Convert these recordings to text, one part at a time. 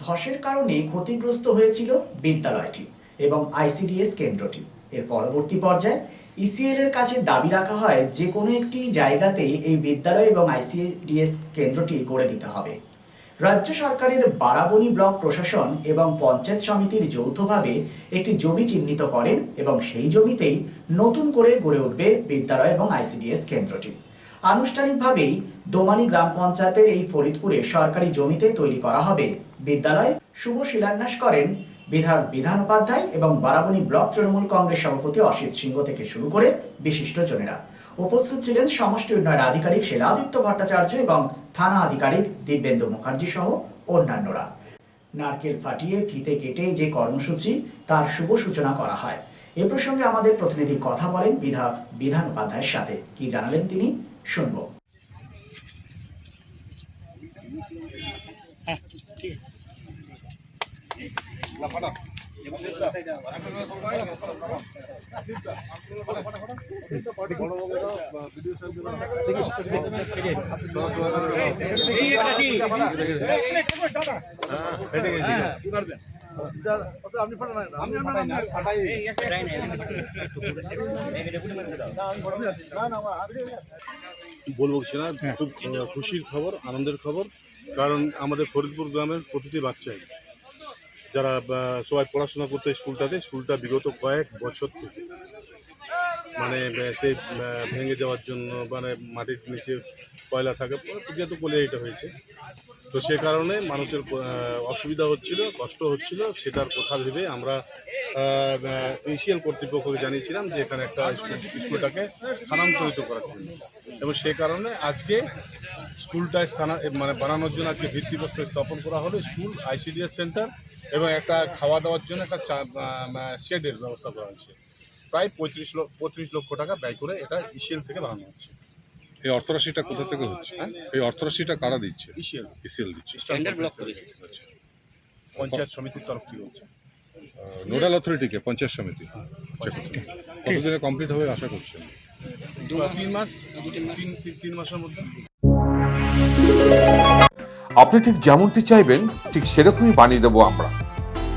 ধসের কারণে ক্ষতিগ্রস্ত হয়েছিল বিদ্যালয়টি এবং আইসিডিএস কেন্দ্রটি। এর পরবর্তী পর্যায়ে ইসিএল এর কাছে দাবি রাখা হয় যে কোনো একটি জায়গাতেই এই বিদ্যালয় এবং আইসিডিএস কেন্দ্রটি গড়ে দিতে হবে। রাজ্য সরকারের বারাবণী ব্লক প্রশাসন এবং পঞ্চায়েত সমিতির যৌথভাবে একটি জমি চিহ্নিত করেন এবং সেই জমিতেই নতুন করে গড়ে উঠবে বিদ্যালয় এবং আইসিডিএস কেন্দ্রটি। আনুষ্ঠানিকভাবেই দোমানি গ্রাম পঞ্চায়েতের এই ফরিদপুরে সরকারি জমিতে তৈরি করা হবে। বিদ্যালয় শুভ শিলান্যাস করেন বিধায়ক বিধান উপাধ্যায় এবং বারাবণী ব্লক তৃণমূল কংগ্রেস সভাপতি অসিত সিংহ থেকে শুরু করে বিশিষ্টজনেরা। উপস্থিত ছিলেন সমষ্টি উন্নয়ন আধিকারিক শিলাদিত্য ভট্টাচার্য এবং থানা আধিকারিক দিব্যেন্দু মুখার্জি সহ অন্যান্যরা। নারকেল ফাটিয়ে ফিতে কেটে যে কর্মসূচি তার শুভ সূচনা করা হয়। এ প্রসঙ্গে আমাদের প্রতিনিধি কথা বলেন বিধায়ক বিধান উপাধ্যায়ের সাথে। কি জানালেন তিনি? শুনব। শুনব বলব কিছু না, খুব খুশির খবর, আনন্দের খবর, কারণ আমাদের ফরিদপুর গ্রামের প্রতিটি বাচ্চাই, যারা সবাই পড়াশোনা করতে স্কুলটাতে, স্কুলটা বিগত কয়েক বছর থেকে। মানে সেই ভেঙে যাওয়ার জন্য মানে মাটির নিচে কয়লা থাকে, যেহেতু এটা হয়েছে। তো সে কারণে মানুষের অসুবিধা হচ্ছিল, কষ্ট হচ্ছিল, সেটার কথা ভেবে আমরা ইনিশিয়াল কর্তৃপক্ষকে জানিয়েছিলাম যে এখানে একটা স্কুল, স্কুলটাকে স্থানান্তরিত করার জন্য। এবং সে কারণে আজকে স্কুলটায় স্থানা মানে বানানোর জন্য আজকে ভিত্তিপ্রস্তর স্থাপন করা হলো স্কুল, আইসিডিএস সেন্টার এবং একটা খাওয়া দাওয়ার জন্য একটা শেডের ব্যবস্থা করা হয়েছে। প্রায় পঁয়ত্রিশ লক্ষ পঁয়ত্রিশ লক্ষ টাকা ব্যয় করে এটা ইসিএল থেকে বানানো হচ্ছে। এই অর্থরাশিটা কোথা থেকে হচ্ছে? এই অর্থরাশিটা কারা দিচ্ছে? ইসিএল ইসিএল দিচ্ছে। স্ট্যান্ডার্ড ব্লক করেছে। পঞ্চায়েত সমিতির তরফ থেকে হচ্ছে। নোডাল অথরিটিকে পঞ্চায়েত সমিতি। আচ্ছা, কতদিনে কমপ্লিট হবে আশা করছেন? তিন মাস? তিন- তিন মাসের মধ্যে। আপনি ঠিক যেমনটি চাইবেন ঠিক সেরকমই বানিয়ে দেবো আমরা।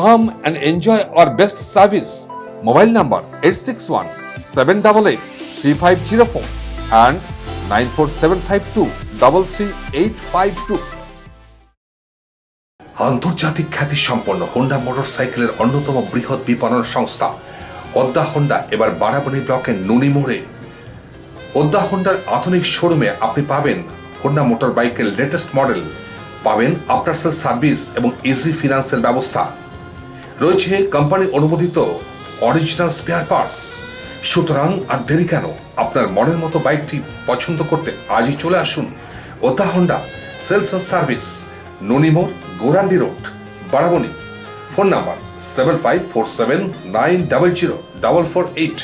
come and enjoy our best service mobile number eight six one seven double eight three five zero four and nine four seven five two double three eight five to আন্তর্জাতিক খ্যাতি সম্পন্ন হোন্ডা মোটরসাইকেলের অন্যতম বৃহৎ বিপণন সংস্থা অদ্দা হোন্ডা এবার বারাবণী ব্লকের নুনি মোড়ে। অদ্দা হোন্ডার আধুনিক শোরুমে আপনি পাবেন হোন্ডা মোটর বাইকের লেটেস্ট মডেল পাবেন আফটার সেল সার্ভিস এবং ইজি ফিনান্সের ব্যবস্থা। রয়েছে কোম্পানি অনুমোদিত অরিজিনাল স্পেয়ার পার্টস সুতরাং আর দেরি কেন? আপনার মনের মতো বাইকটি পছন্দ করতে আজই চলে আসুন ওতা Honda sales and service Nonimore Gourandi road, Barabani. Phone number seven five four seven nine double zero double four eight